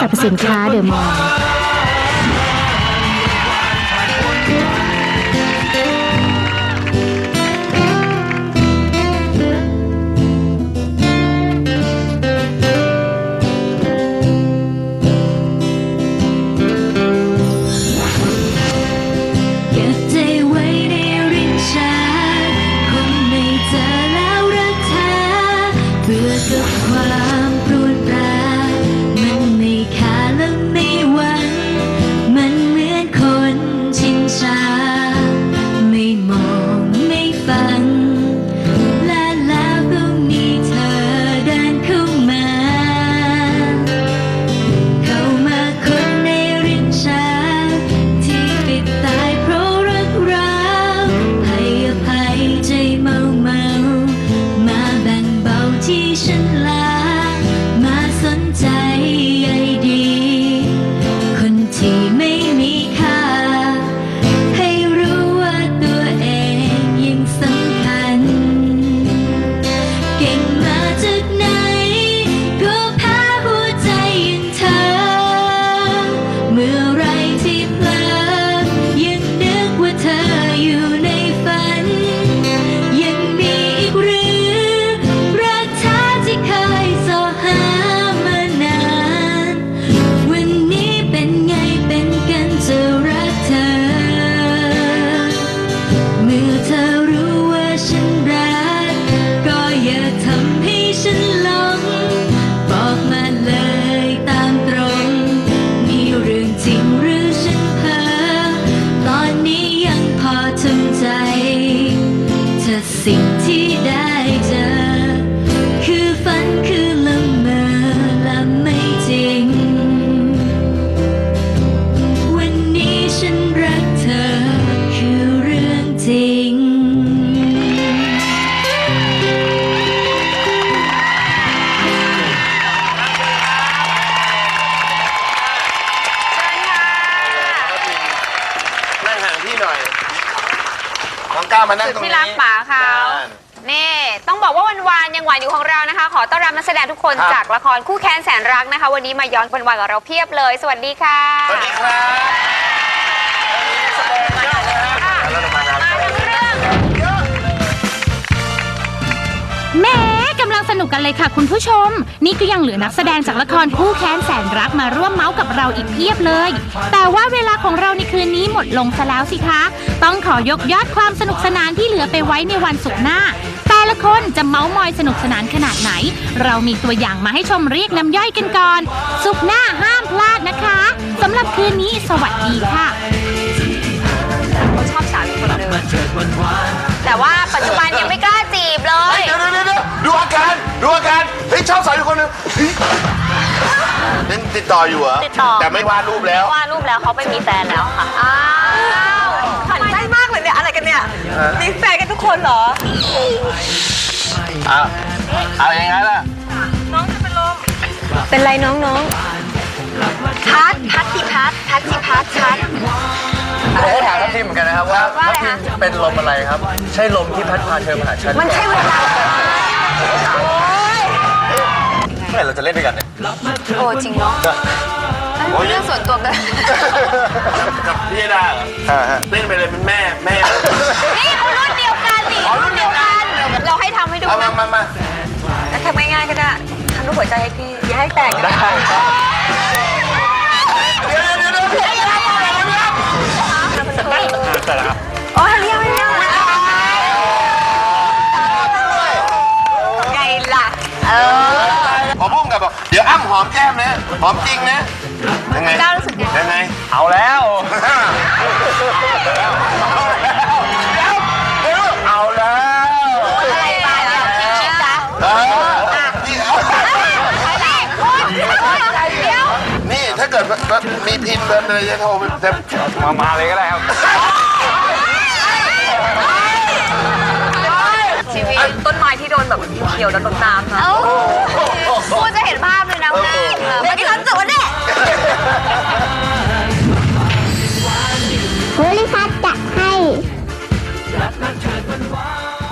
สรรพสินค้าเดอะมอลล์ มานั่งสุดตรงที่นี้รักป๋าเขานี่ต้องบอกว่าวันวานยังหวานอยู่ของเรานะคะ ขอต้อนรับนักแสดงทุกคนครับ จากละครคู่แค้นแสนรักนะคะ วันนี้มาย้อนวันวานกับเราเพียบเลย สวัสดีค่ะ สวัสดีครับ นุกกันเลยค่ะคุณผู้ชม นี่ก็ยังเหลือนักแสดงจากละครคู่แค้นแสนรักมาร่วมเมาส์กับเราอีกเพียบเลย แต่ว่าเวลาของเราในคืนนี้หมดลงซะแล้วสิคะ ต้องขอยกยอดความสนุกสนานที่เหลือไปไว้ในวันศุกร์หน้า แต่ละคนจะเมาส์มอยสนุกสนานขนาดไหน เรามีตัวอย่างมาให้ชมเรียกน้ำย่อยกันก่อนศุกร์หน้าห้ามพลาดนะคะสำหรับคืนนี้สวัสดีค่ะเขาชอบสาวอีกคนนึงแต่ว่าปัจจุบันยังไม่กล้าจีบเลย เดี๋ยวเดี๋ยวเดี๋ยว ดูอาการ ดูอาการ เฮ้ยชอบสาวอยู่คนหนึงเฮ้ยยังติดต่ออยู่เหรอ ติดต่อ แต่ไม่วาดรูปแล้ว ว่ารูปแล้วเขาไปมีแฟนแล้วค่ะ อ้าวทำไมใจมากเลยเนี่ย อะไรกันเนี่ย มีแฟนกันทุกคนเหรอเอาเอาอย่างงั้นล่ะเป็นไรน้องน้องพัดพัดสิพัดพัดสิพัดพัด ผมก็ถามทัพทิมเหมือนกันนะครับว่าทัพทิมเป็นลมอะไรครับ ใช่ลมที่พัดพาเธอมาหาฉันมันใช่เวลา มื่อไหร่เราจะเล่นด้วยกันเนี่ยโอ้จริงเนาะเรื่องส่วนตัวกัน กับพี่ดาเหรออ่าฮะเล่นไปเลยเป็นแม่แม่ นี่เขารุ่นเดียวกันนี่อ๋อรุ่นเดียวกัน เราให้ทำให้ดูเอามานะมามาแล้วทำง่ายๆก็ได้ทำรูปหัวใจให้พี่อย่าให้แตกนะ หอมจริงนะยังไงก้าวรู้สึกไง ยังไง เอาแล้ว เอาแล้วอะไรไปแล้วชิคๆจ้ะเออนี่เอาอะไรคุณเดี๋ยวนี่ถ้าเกิดว่ามีพินเดินเลยจะโทรไปจะมามาเลยก็ได้ครับ ชีวิตต้นไม้ที่โดนแบบเขียวแล้วโดนน้ำนะโอ้ โพลิพัส